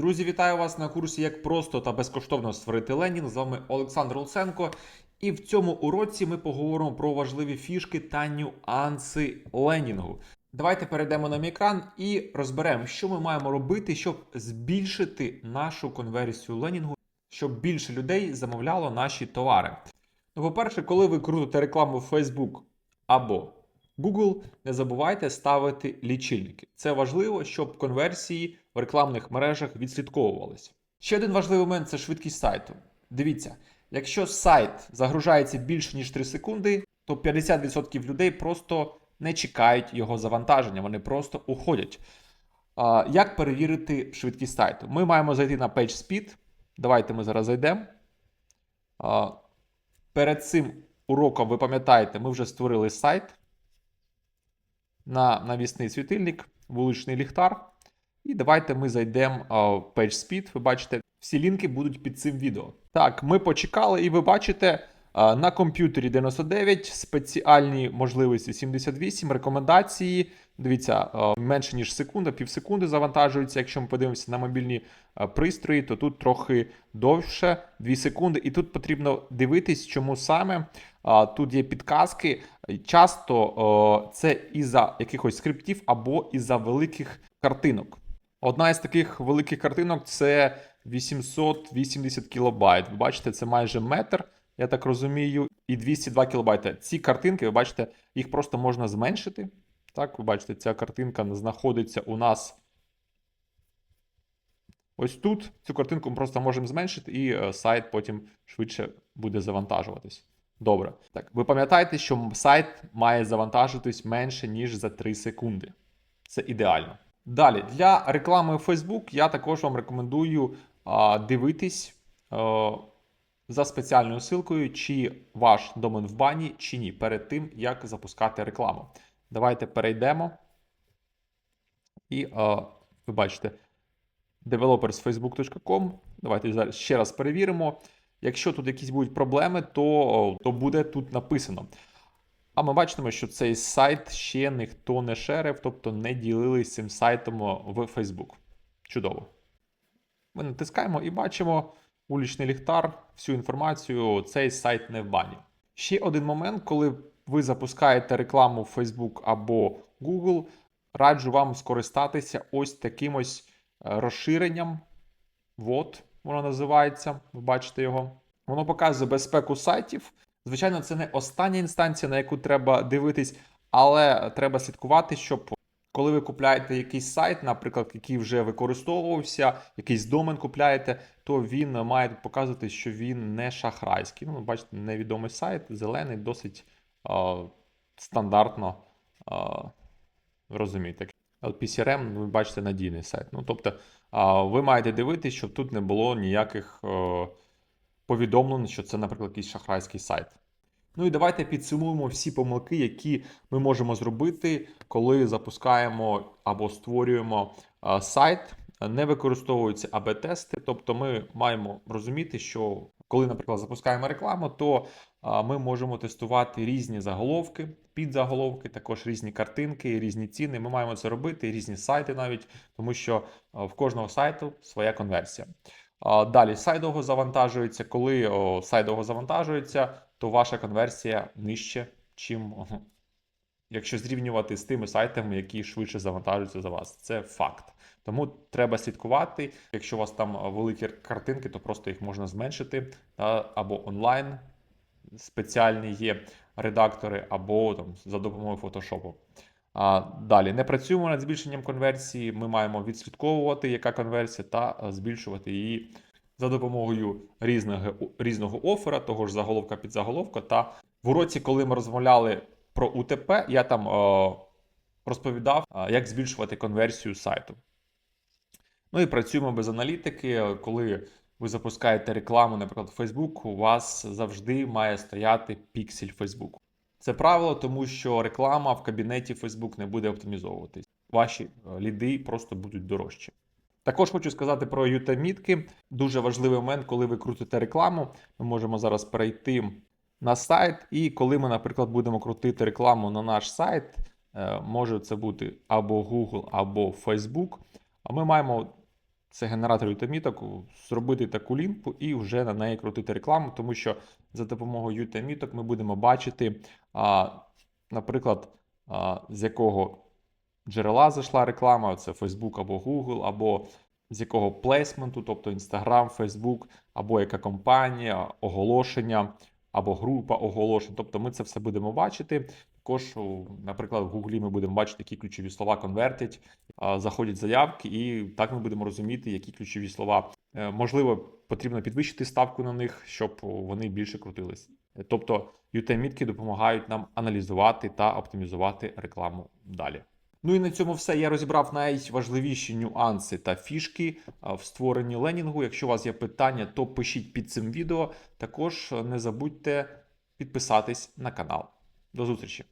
Друзі, вітаю вас на курсі Як просто та безкоштовно створити ленінг. З вами Олександр Луценко. І в цьому уроці ми поговоримо про важливі фішки та нюанси ленінгу. Давайте перейдемо на мій екран і розберемо, що ми маємо робити, щоб збільшити нашу конверсію ленінгу, щоб більше людей замовляло наші товари. Ну, по-перше, коли ви крутите рекламу в Facebook або Google, не забувайте ставити лічильники. Це важливо, щоб конверсії в рекламних мережах відслідковувалися. Ще один важливий момент це швидкість сайту. Дивіться, якщо сайт загружається більше ніж 3 секунди, то 50% людей просто не чекають його завантаження, вони просто уходять. Як перевірити швидкість сайту? Ми маємо зайти на PageSpeed. Давайте ми зараз зайдемо. Перед цим уроком, ви пам'ятаєте, ми вже створили сайт на навісний світильник, вуличний ліхтар. І давайте ми зайдемо в PageSpeed. Ви бачите, всі лінки будуть під цим відео. Так, ми почекали, і ви бачите на комп'ютері 99, спеціальні можливості 78, рекомендації. Дивіться, менше ніж секунда, пів секунди завантажується. Якщо ми подивимося на мобільні пристрої, то тут трохи довше 2 секунди. І тут потрібно дивитись, чому саме. Тут є підказки. Часто це із-за якихось скриптів або із-за великих картинок. Одна із таких великих картинок це 880 кілобайт. Ви бачите, це майже метр, я так розумію, і 202 кілобайта. Ці картинки, ви бачите, їх просто можна зменшити. Так, ви бачите, ця картинка знаходиться у нас. Ось тут цю картинку ми просто можемо зменшити, і е, сайт потім швидше буде завантажуватись. Добре. Так, ви пам'ятаєте, що сайт має завантажитись менше, ніж за 3 секунди. Це ідеально. Далі, для реклами Facebook я також вам рекомендую а, дивитись а, за спеціальною ссылкою, чи ваш домен в бані, чи ні, перед тим, як запускати рекламу. Давайте перейдемо. І а, ви бачите developersfacebook.com. Давайте ще раз перевіримо. Якщо тут якісь будуть проблеми, то, то буде тут написано. А ми бачимо, що цей сайт ще ніхто не шерив, тобто не ділились цим сайтом в Facebook. Чудово. Ми натискаємо і бачимо улічний ліхтар, всю інформацію, цей сайт не в бані. Ще один момент, коли ви запускаєте рекламу в Facebook або Google, раджу вам скористатися ось таким ось розширенням. Вот, воно називається, ви бачите його. Воно показує безпеку сайтів. Звичайно, це не остання інстанція, на яку треба дивитись, але треба слідкувати, щоб коли ви купляєте якийсь сайт, наприклад, який вже використовувався, якийсь домен купляєте, то він має показувати, що він не шахрайський. Ну, бачите, невідомий сайт, зелений, досить е, стандартно е, розумієте. PCRM, ви бачите, надійний сайт. Ну, тобто, ви маєте дивитися, щоб тут не було ніяких. Е, повідомлено, що це, наприклад, якийсь шахрайський сайт. Ну і давайте підсумуємо всі помилки, які ми можемо зробити, коли запускаємо або створюємо сайт. Не використовуються АБ-тести, тобто ми маємо розуміти, що коли, наприклад, запускаємо рекламу, то ми можемо тестувати різні заголовки, підзаголовки, також різні картинки, різні ціни. Ми маємо це робити, різні сайти навіть, тому що в кожного сайту своя конверсія. Далі сайт завантажується. Коли сайт завантажується, то ваша конверсія нижче, чим якщо зрівнювати з тими сайтами, які швидше завантажуються за вас. Це факт. Тому треба слідкувати. Якщо у вас там великі картинки, то просто їх можна зменшити. Та, або онлайн спеціальні є редактори, або там за допомогою фотошопу. А, Далі не працюємо над збільшенням конверсії. Ми маємо відслідковувати, яка конверсія, та збільшувати її за допомогою різного різного офера, того ж заголовка під заголовка. Та в уроці, коли ми розмовляли про УТП, я там о, розповідав, як збільшувати конверсію сайту. Ну і працюємо без аналітики. Коли ви запускаєте рекламу, наприклад, в Facebook, у вас завжди має стояти піксель Facebook. Це правило, тому що реклама в кабінеті Facebook не буде оптимізовуватись. Ваші е, ліди просто будуть дорожчі. Також хочу сказати про ютамітки. Дуже важливий момент, коли ви крутите рекламу. Ми можемо зараз перейти на сайт, і коли ми, наприклад, будемо крутити рекламу на наш сайт, е, може це бути або Google, або Facebook. А ми маємо це генератор UTM-міток, зробити таку лінку і вже на неї крутити рекламу, тому що за допомогою UTM-міток ми будемо бачити, наприклад, з якого джерела зайшла реклама, це Facebook або Google, або з якого плейсменту, тобто Instagram, Facebook, або яка компанія, оголошення, або група оголошень. Тобто ми це все будемо бачити. Також, наприклад, в Гуглі ми будемо бачити, які ключові слова конвертять, заходять заявки, і так ми будемо розуміти, які ключові слова. Е, Можливо, потрібно підвищити ставку на них, щоб вони більше крутились. Тобто UTM-мітки допомагають нам аналізувати та оптимізувати рекламу далі. Ну і на цьому все. Я розібрав найважливіші нюанси та фішки в створенні ленінгу. Якщо у вас є питання, то пишіть під цим відео. Також е, не забудьте підписатись на канал. До зустрічі!